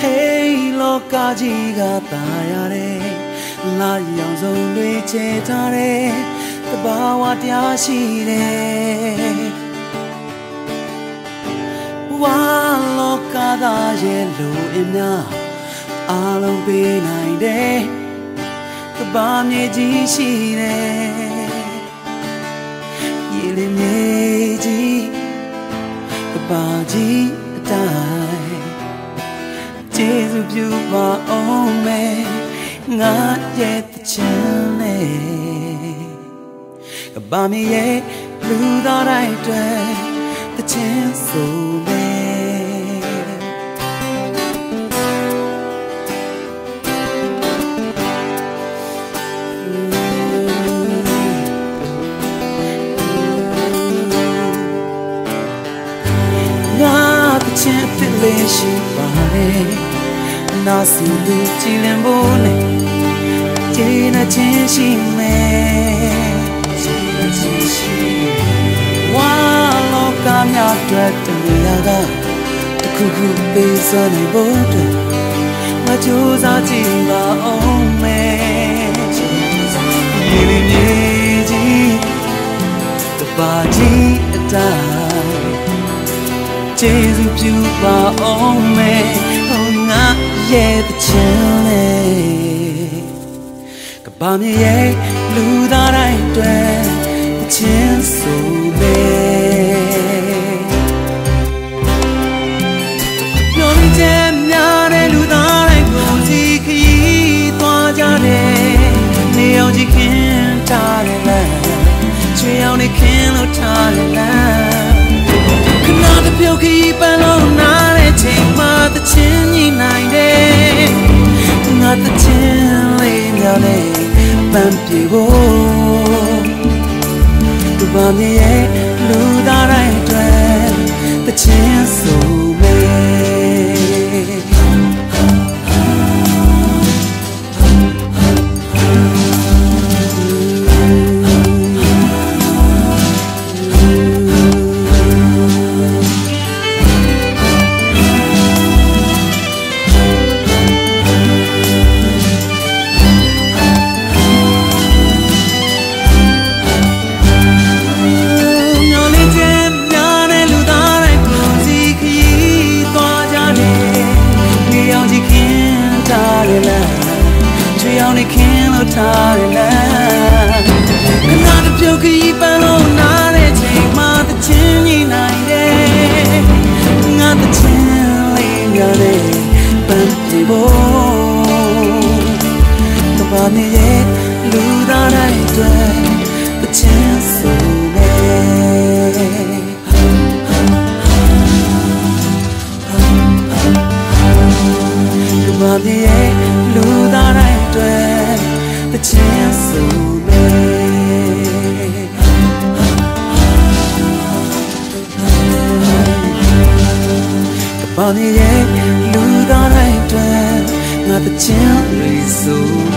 Hey လောကကြီးကตายရတယ်လာရောင်စုံတွေချေထားတယ်တဘာဝတရားရှိတယ်ဝါလောကသားရဲ့လူအင်းများအားလုံးပေးနိုင်တယ်တဘာမြေကြီးရှိတယ်ရေလေးမြေကြီးတဘာကြီးအတိုင်း ကျေးဇူးပြုပါအောင်မယ်ငါရဲ့တချမ်းနဲ့ကဘာမရဲ့လူသားတိုင်းအတွက်တချမ်းဆိုမယ်ငါတချမ်းဖြစ်လေးရှိပါတယ် နာစီလူကြည်လင်ဖို့နဲ့ကျေနပ်ခြင်းရှိမယ်ကျေနပ်ခြင်းရှိဝါလောကမြတ်အတွက်တမယာကတခုခုပေးစွမ်းနိုင်ဖို့အတွက်မကြိုးစားကြည့်ပါအောင်မယ်မြေလေးမြေကြီးတပါကြီးအတိုင်းကျေးဇူးပြုပါအောင်မယ်ဟောငါ ရဲ့တချင်လေးကဘာမြေရဲ့လူသားတိုင်းတွေ့တချင်ဆိုမယ်ညောင်းချက်များတဲ့လူသားတိုင်းကိုစီခရီးသွားကြတယ်နေအောင်ကြည့်ခင်ထားတယ်လားချွေအောင်နေခင်လို့ထားတယ်လား လေးများနဲ့ပန်းပြေဖို့သူပါမြေရဲ့လူသား နေခင်းလို့ထားရလားခဏတပြုတ်ခရီးပန်းလို့နားတဲ့ချိန်မှာတချင်းညီနိုင်တယ်ငါတချင်းလေးများနဲ့ပန်းပြေဖို့တပါးမြေရဲ့ မြေရဲ့လူသားတိုင်းအတွက်တချင်ဆိုမယ်ကပါနေရဲ့လူသားတိုင်းအတွက်ငါတချင်လေးဆိုမယ်